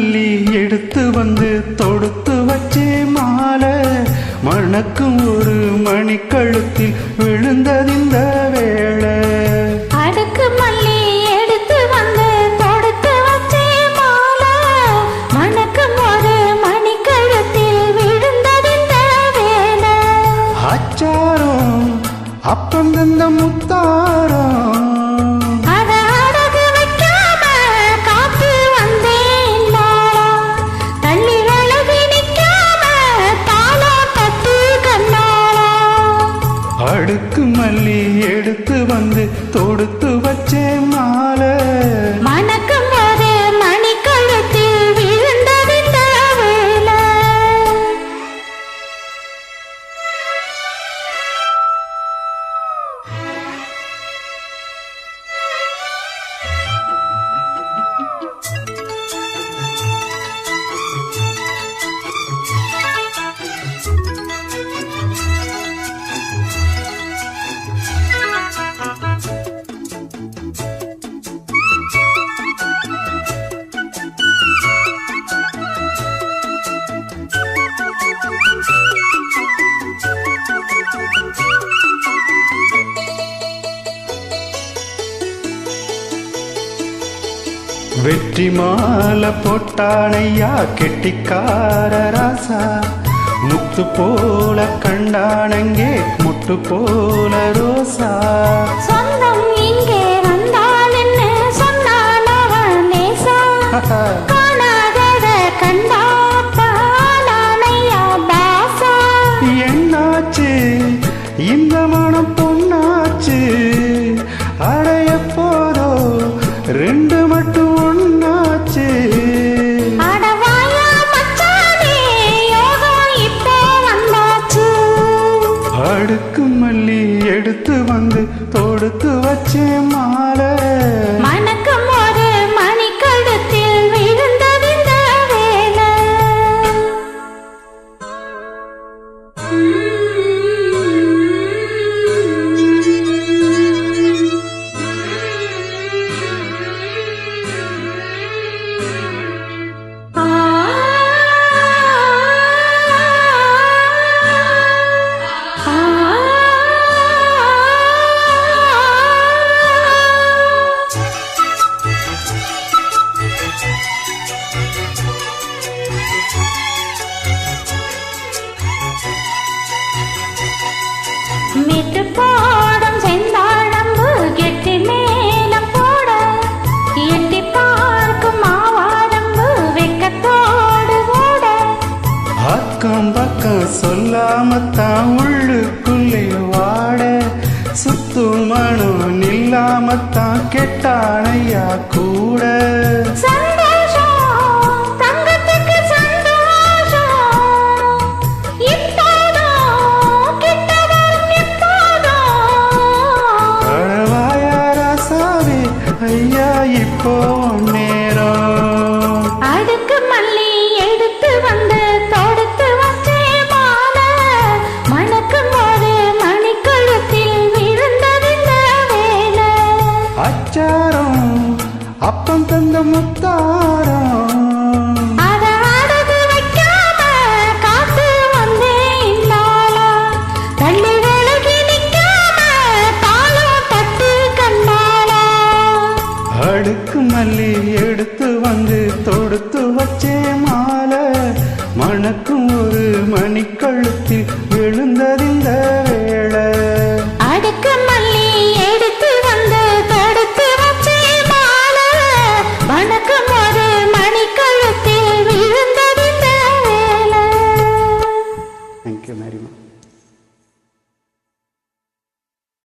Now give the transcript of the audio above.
மல்லி எடுத்து வந்து தொடுத்து வச்சே மாலை. மணக்கும் ஒரு மணி கழுத்தில் விழுந்ததிந்த வேளை. அடுக்கு மல்லி எடுத்து வந்து தொடுத்து வச்சே மாலை. மணக்கும் ஒரு மணிக்கழுத்தில் விழுந்ததிந்த வேலை அச்சாரம் அப்பம் தந்த முத்தாரம். சொல்லி எடுத்து வந்து தொடுத்து வச்சேன் மாலை. வெற்றி மாலை போட்டானையா கெட்டிக்கார ராசா. முத்து போல கண்டானங்கே முட்டு போல ரோசா. சொந்தம் தொடுத்து வச்சே சொல்லாமத்தான் உள்ளுக்குள்ளே வாட சுத்து மனம் நில்லாமத்தான் கெட்டானையா கூட. அச்சாரம் அப்பம் தந்த முத்தாரம். மடுக்கு மல்லி எடுத்து வந்து தொடுத்து வச்சே மாலை. மணக்கும் ஒரு மணிக்கழுத்தில் எழுந்ததில்லை.